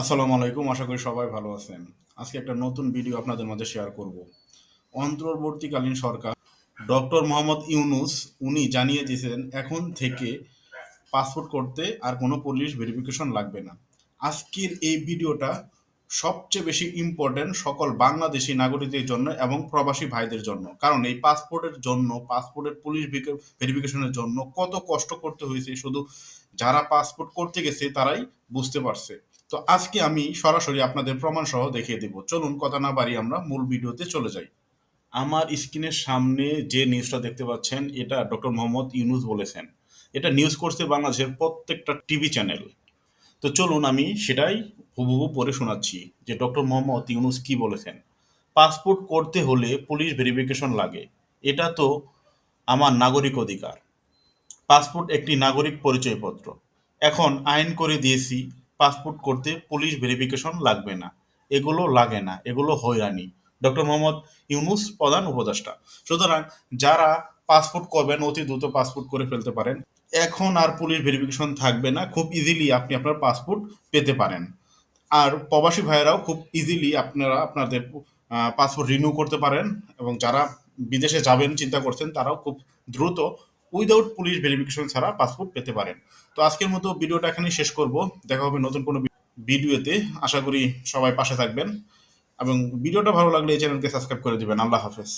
আসসালামু আলাইকুম, আশা করি সবাই ভালো আছেন। আজকে একটা নতুন ভিডিও আপনাদের মাঝে শেয়ার করব। অন্তর্বর্তীকালীন সরকার ডক্টর মোহাম্মদ ইউনুস, উনি জানিয়ে দিয়েছেন এখন থেকে পাসপোর্ট করতে আর কোনো পুলিশ ভেরিফিকেশন লাগবে না। আজকের এই ভিডিওটা সবচেয়ে বেশি ইম্পর্টেন্ট সকল বাংলাদেশি নাগরিকদের জন্য এবং প্রবাসী ভাইদের জন্য। কারণ এই পাসপোর্টের জন্য, পাসপোর্টের পুলিশ ভেরিফিকেশনের জন্য কত কষ্ট করতে হয়েছে, শুধু যারা পাসপোর্ট করতে গেছে তারাই বুঝতে পারছে। তো আজকে আমি সরাসরি আপনাদের প্রমাণ সহ দেখিয়ে দেব। চলুন কথা না বাড়ি আমরা মূল ভিডিওতে চলে যাই। আমার স্ক্রিনের সামনে যে নিউজটা দেখতে পাচ্ছেন, এটা ডক্টর মোহাম্মদ ইউনুস বলেছেন। এটা নিউজ করছে বাংলাদেশের প্রত্যেকটা টিভি চ্যানেল তো চলুন আমি সেটাই হুবহু পড়ে শোনাচ্ছি যে ডক্টর মোহাম্মদ ইউনুস কি বলেছেন। পাসপোর্ট করতে হলে পুলিশ ভেরিফিকেশন লাগে। এটা তো আমার নাগরিক অধিকার। পাসপোর্ট একটি নাগরিক পরিচয়পত্র। এখন আইন করে দিয়েছি পাসপোর্ট করতে পুলিশ ভেরিফিকেশন লাগবে না। এগুলো লাগে না, এগুলো হয়রানি। ডক্টর মোহাম্মদ ইউনুস প্রধান উপদেষ্টা। সুতরাং যারা পাসপোর্ট করবেন, অতি দ্রুত পাসপোর্ট করে ফেলতে পারেন। এখন আর পুলিশ ভেরিফিকেশন থাকবে না, খুব ইজিলি আপনি আপনার পাসপোর্ট পেতে পারেন। আর প্রবাসী ভাইয়েরাও খুব ইজিলি আপনারা আপনাদের পাসপোর্ট রিনিউ করতে পারেন এবং যারা বিদেশে যাবেন, চিন্তা করছেন, তারাও খুব দ্রুত উইদাউট পুলিশ ভেরিফিকেশন ছাড়া পাসপোর্ট পেতে পারেন। তো আজকের মতো ভিডিওটা এখানেই শেষ করব। দেখা হবে নতুন কোনো ভিডিওতে আশা করি সবাই পাশে থাকবেন এবং ভিডিওটা ভালো লাগলে এই চ্যানেলকে সাবস্ক্রাইব করে দেবেন। আল্লাহ হাফেজ।